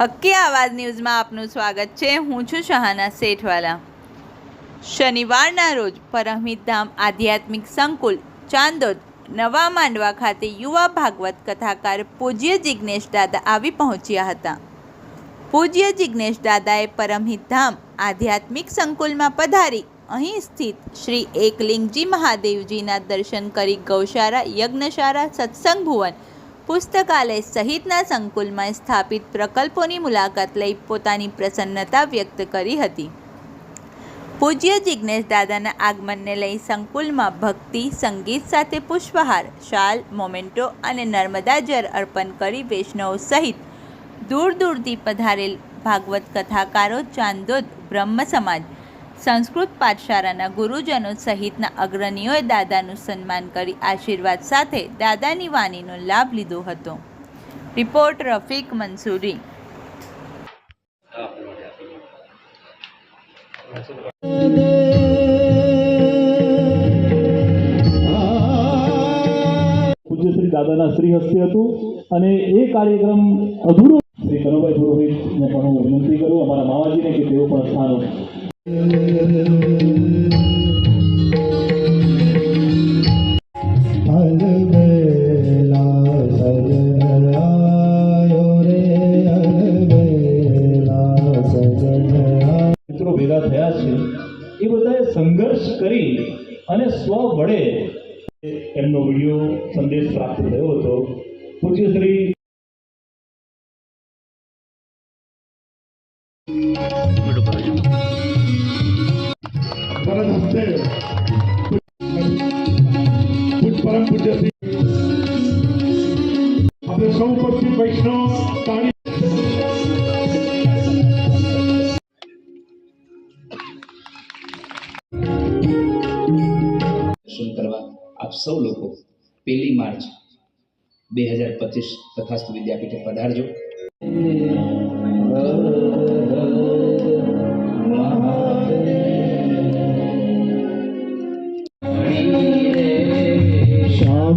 હક્કી આવાજ ન્યૂઝમાં આપનું સ્વાગત છે. હું છું શહાના શેઠવાલા. શનિવારના રોજ પરમહિત ધામ આધ્યાત્મિક સંકુલ, ચાંદોદ, નવા માંડવા ખાતે યુવા ભાગવત કથાકાર પૂજ્ય જિજ્ઞેશ દાદા આવી પહોંચ્યા હતા. પૂજ્ય જિજ્ઞેશ દાદાએ પરમહિત ધામ આધ્યાત્મિક સંકુલમાં પધારી, અહીં સ્થિત શ્રી એકલિંગજી મહાદેવજીના દર્શન કરી ગૌશાળા, યજ્ઞશાળા, સત્સંગ ભુવન પુસ્તકાલય સહિતના સંકુલમાં સ્થાપિત પ્રકલ્પોની મુલાકાત લઈ પોતાની પ્રસન્નતા વ્યક્ત કરી હતી. પૂજ્ય જિજ્ઞેશ દાદાના આગમનને લઈ સંકુલમાં ભક્તિ, સંગીત સાથે પુષ્પહાર, શાલ, મોમેન્ટો અને નર્મદા જળ અર્પણ કરી વૈષ્ણવ સહિત દૂર દૂરથી પધારેલ ભાગવત કથાકારો, ચાંદોદ બ્રહ્મ સમાજ સંસ્કૃત પાઠશાળાના ગુરુજનો સહિતના અગ્રણીઓએ દાદાનું સન્માન કરી આશીર્વાદ સાથે દાદાની વાણીનો લાભ લીધો હતો. રિપોર્ટ રફીક મંસૂરી. દાદાના શ્રી હસ્તે હતું અને એ કાર્યક્રમ અધૂરો. શ્રી કનુભાઈ પુરોહિતને પણ હું વિનંતી કરું, અમારા માવાજીને કે તેઓ પણ સ્થાન મિત્રો ભેગા થયા છે. એ બધાએ સંઘર્ષ કરી અને સ્વ વડે એમનો વીડિયો સંદેશ પ્રાપ્ત થયો હતો. પૂજ્ય શ્રી પરમ હસ્તે પૂજ પરમ પૂજ્ય શ્રી આપણે સૌ ઉપસ્થિત વૈષ્ણવ તાળી દર્શન કરવા આપ સૌ લોકો પહેલી માર્ચ બે હજાર પચીસ તથાસ્તુ વિદ્યાપીઠે પધારજો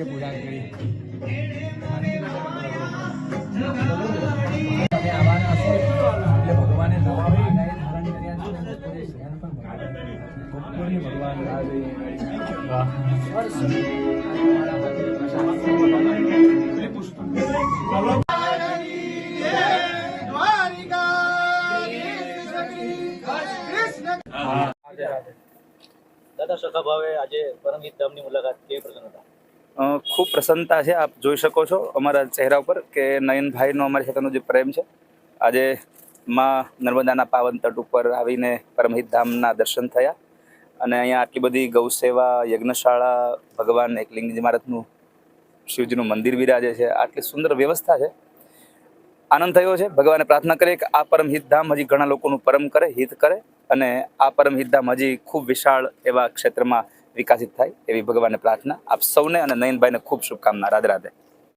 આજે પૂજા કરી. દાદા સખા ભાવે આજે પરમહિત ધામની મુલાકાત કેવી પ્રસન્નતા? અ, ખૂબ પ્રસન્નતા છે. આપ જોઈ શકો છો અમારા ચહેરા ઉપર કે નયનભાઈનો અમારી સાથેનો જે પ્રેમ છે, આજે માં નર્મદાના પાવન તટ ઉપર આવીને પરમહિત ધામના દર્શન થયા અને અહીંયા આટલી બધી ગૌસેવા, યજ્ઞશાળા, ભગવાન એકલિંગ ઇમારતનું શિવજીનું મંદિર બિરાજે છે. આટલી સુંદર વ્યવસ્થા છે. આનંદ થયો છે. ભગવાને પ્રાર્થના કરીએ કે આ પરમહિત ધામ હજી ઘણા લોકોનું પરમ કરે, હિત કરે અને આ પરમહિત ધામ હજી ખૂબ વિશાળ એવા ક્ષેત્રમાં વિકાસિત થાય એવી ભગવાનને પ્રાર્થના આપ સૌને અને નયનભાઈને ખૂબ શુભકામના. રાધે રાધે.